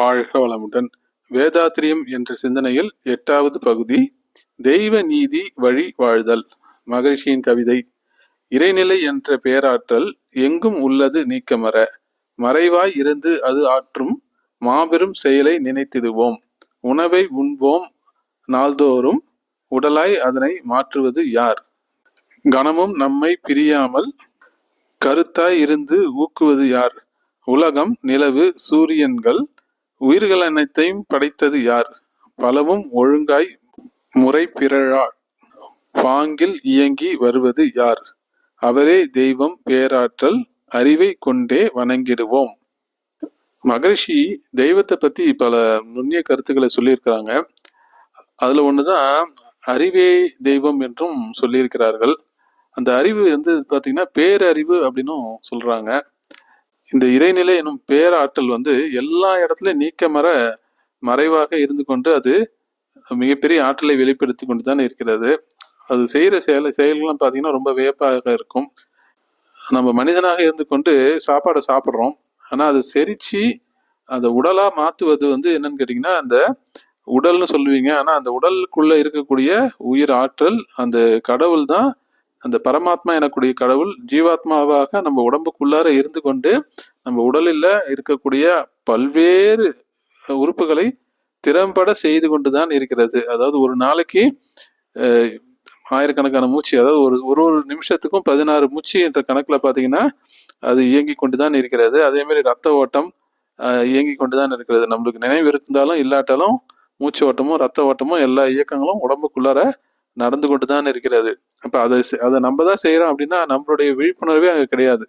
வாழ்க வளமுடன். வேதாத்திரியம் என்ற சிந்தனையில் எட்டாவது பகுதி தெய்வ நீதி வழி வாழ்தல் மகரிஷியின் கவிதை. இறைநிலை என்ற பேராற்றல் எங்கும் உள்ளது நீக்கமர மறைவாய் இருந்து அது ஆற்றும் மாபெரும் செயலை நினைத்திடுவோம். உணவை உண்போம் நாள்தோறும் உடலாய் அதனை மாற்றுவது யார்? கணமும் நம்மை பிரியாமல் கருத்தாய் இருந்து ஊக்குவது யார்? உலகம் நிலவு சூரியன்கள் உயிர்கள் அனைத்தையும் படைத்தது யார்? பலவும் ஒழுங்காய் முறை பிறழா பாங்கில் இயங்கி வருவது யார்? அவரே தெய்வம் பேராற்றல் அறிவை கொண்டே வணங்கிடுவோம். மகரிஷி தெய்வத்தை பத்தி பல நுண்ணிய கருத்துக்களை சொல்லியிருக்கிறாங்க. அதுல ஒண்ணுதான் அறிவே தெய்வம் என்றும் சொல்லியிருக்கிறார்கள். அந்த அறிவு வந்து பாத்தீங்கன்னா பேரறிவு அப்படின்னும் சொல்றாங்க. இந்த இறைநிலை எனும் பேராற்றல் வந்து எல்லா இடத்துலயும் நீக்கமர மறைவாக இருந்து கொண்டு அது மிகப்பெரிய ஆற்றலை வெளிப்படுத்தி கொண்டு தான் இருக்கிறது. அது செய்கிற செயல் செயல்கள்லாம் பார்த்தீங்கன்னா ரொம்ப வியப்பாக இருக்கும். நம்ம மனிதனாக இருந்து கொண்டு சாப்பாடை சாப்பிட்றோம். ஆனால் அது செரிச்சு அந்த உடலாக மாற்றுவது வந்து என்னன்னு கேட்டிங்கன்னா அந்த உடல்னு சொல்லுவீங்க. ஆனால் அந்த உடலுக்குள்ளே இருக்கக்கூடிய உயிர் ஆற்றல் அந்த கடவுள் தான் அந்த பரமாத்மா எனக்கூடிய கடவுள் ஜீவாத்மாவாக நம்ம உடம்புக்குள்ளார இருந்து கொண்டு நம்ம உடலில் இருக்கக்கூடிய பல்வேறு உறுப்புகளை திறம்பட செய்து கொண்டு தான் இருக்கிறது. அதாவது ஒரு நாளைக்கு ஆயிரக்கணக்கான மூச்சு அதாவது ஒரு ஒரு ஒரு நிமிஷத்துக்கும் பதினாறு மூச்சு என்ற கணக்கில் பார்த்தீங்கன்னா அது இயங்கி கொண்டு தான் இருக்கிறது. அதே மாதிரி ரத்த ஓட்டம் இயங்கி கொண்டு தான் இருக்கிறது. நம்மளுக்கு நினைவு இருந்தாலும் இல்லாட்டாலும் மூச்சு ஓட்டமும் ரத்த ஓட்டமும் எல்லா இயக்கங்களும் உடம்புக்குள்ளார நடந்து கொண்டு தான் இருக்கிறது. அப்போ அதை அதை நம்ம தான் செய்கிறோம் அப்படின்னா நம்மளுடைய விழிப்புணர்வே அங்கே கிடையாது.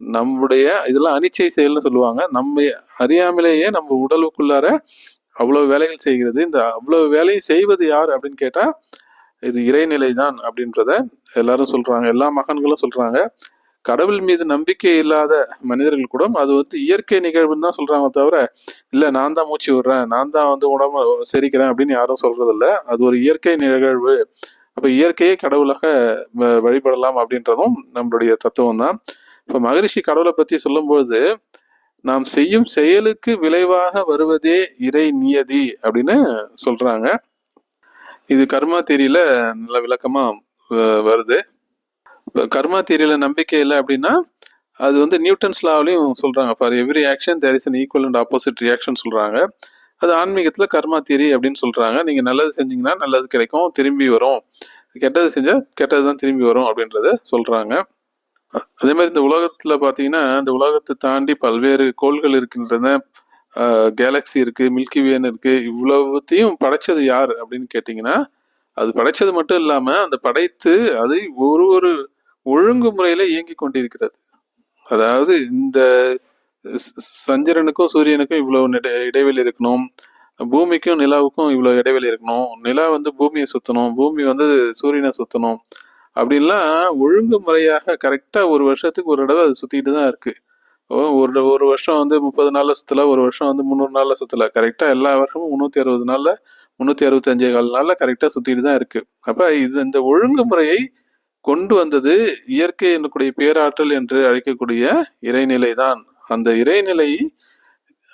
நம்முடைய இதெல்லாம் அனிச்சை செயல்னு சொல்லுவாங்க. நம்ம அறியாமலேயே நம்ம உடலுக்குள்ளார அவ்வளோ வேலைகள் செய்கிறது. இந்த அவ்வளோ வேலையும் செய்வது யார் அப்படின்னு கேட்டால் இது இறைநிலை தான் அப்படின்றத எல்லாரும் சொல்கிறாங்க எல்லா மகன்களும் சொல்கிறாங்க கடவுள் மீது நம்பிக்கை இல்லாத மனிதர்கள் கூட அது வந்து இயற்கை நிகழ்வுன்னு தான் சொல்றாங்க தவிர இல்ல நான் தான் மூச்சு விடுறேன் நான் தான் வந்து உடம்பு செரிக்கிறேன் அப்படின்னு யாரும் சொல்றது இல்ல அது ஒரு இயற்கை நிகழ்வு. அப்போ இயற்கையே கடவுளாக வழிபடலாம் அப்படின்றதும் நம்மளுடைய தத்துவம் தான் இப்ப மகரிஷி கடவுளை பத்தி சொல்லும்போது நாம் செய்யும் செயலுக்கு விளைவாக வருவதே இறை நியதி அப்படின்னு சொல்றாங்க. இது கர்மா தேரியில நல்ல விளக்கமா வருது. கர்மா தேரியில நம்பிக்கை இல்லை அப்படின்னா அது வந்து நியூட்டன்ஸ் லாவிலையும் சொல்றாங்க. For every action there is an equal and opposite reaction சொல்றாங்க. அது ஆன்மீகத்தில் கர்மா தேரி அப்படின்னு சொல்கிறாங்க நீங்கள் நல்லது செஞ்சீங்கன்னா நல்லது கிடைக்கும் திரும்பி வரும். கெட்டது செஞ்சால் கெட்டது தான் திரும்பி வரும் அப்படின்றத சொல்கிறாங்க அதே மாதிரி இந்த உலகத்தில் பார்த்தீங்கன்னா இந்த உலகத்தை தாண்டி பல்வேறு கோள்கள் இருக்கின்றன. கேலக்சி இருக்குது மில்கி வேன் இருக்குது இவ்வளவுத்தையும் படைச்சது யார் அப்படின்னு கேட்டிங்கன்னா அது படைச்சது மட்டும் இல்லாமல் அந்த படைத்து அதை ஒரு ஒரு ஒழுங்குமுறையில் இயங்கி கொண்டிருக்கிறது. அதாவது இந்த சந்திரனுக்கும் சூரியனுக்கும் இவ்வளவு இடைவெளி இருக்கணும். பூமிக்கும் நிலாவுக்கும் இவ்வளவு இடைவெளி இருக்கணும். நிலா வந்து பூமியை சுத்தணும். பூமி வந்து சூரியனை சுத்தணும். அப்படின்லாம் ஒழுங்குமுறையாக கரெக்டா ஒரு வருஷத்துக்கு ஒரு தடவை அது சுத்திட்டு தான் இருக்கு. ஒரு ஒரு வருஷம் வந்து முப்பது நாள்ல சுத்தல ஒரு வருஷம் வந்து முந்நூறு நாள்ல சுத்தல. கரெக்டா எல்லா வருஷமும் முன்னூத்தி அறுபது நாள்ல முன்னூத்தி அறுபத்தஞ்சே கால் நாள்ல கரெக்டா சுத்திட்டு தான் இருக்கு. அப்ப இது இந்த ஒழுங்குமுறையை கொண்டு வந்தது இயற்கை என்னக்கூடிய பேராற்றல் என்று அழைக்கக்கூடிய இறைநிலை தான் அந்த இறைநிலை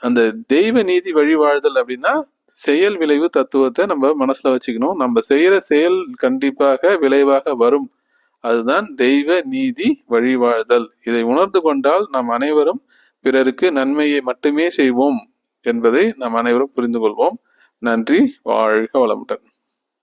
அந்த தெய்வ நீதி வழிவாழ்தல் அப்படின்னா செயல் விளைவு தத்துவத்தை நம்ம மனசுல வச்சுக்கணும். நம்ம செய்யற செயல் கண்டிப்பாக விளைவாக வரும். அதுதான் தெய்வ நீதி வழிவாழ்தல் இதை உணர்ந்து கொண்டால் நாம் அனைவரும் பிறருக்கு நன்மையை மட்டுமே செய்வோம் என்பதை நாம் அனைவரும் புரிந்து கொள்வோம். நன்றி வாழ்க வளமுடன்.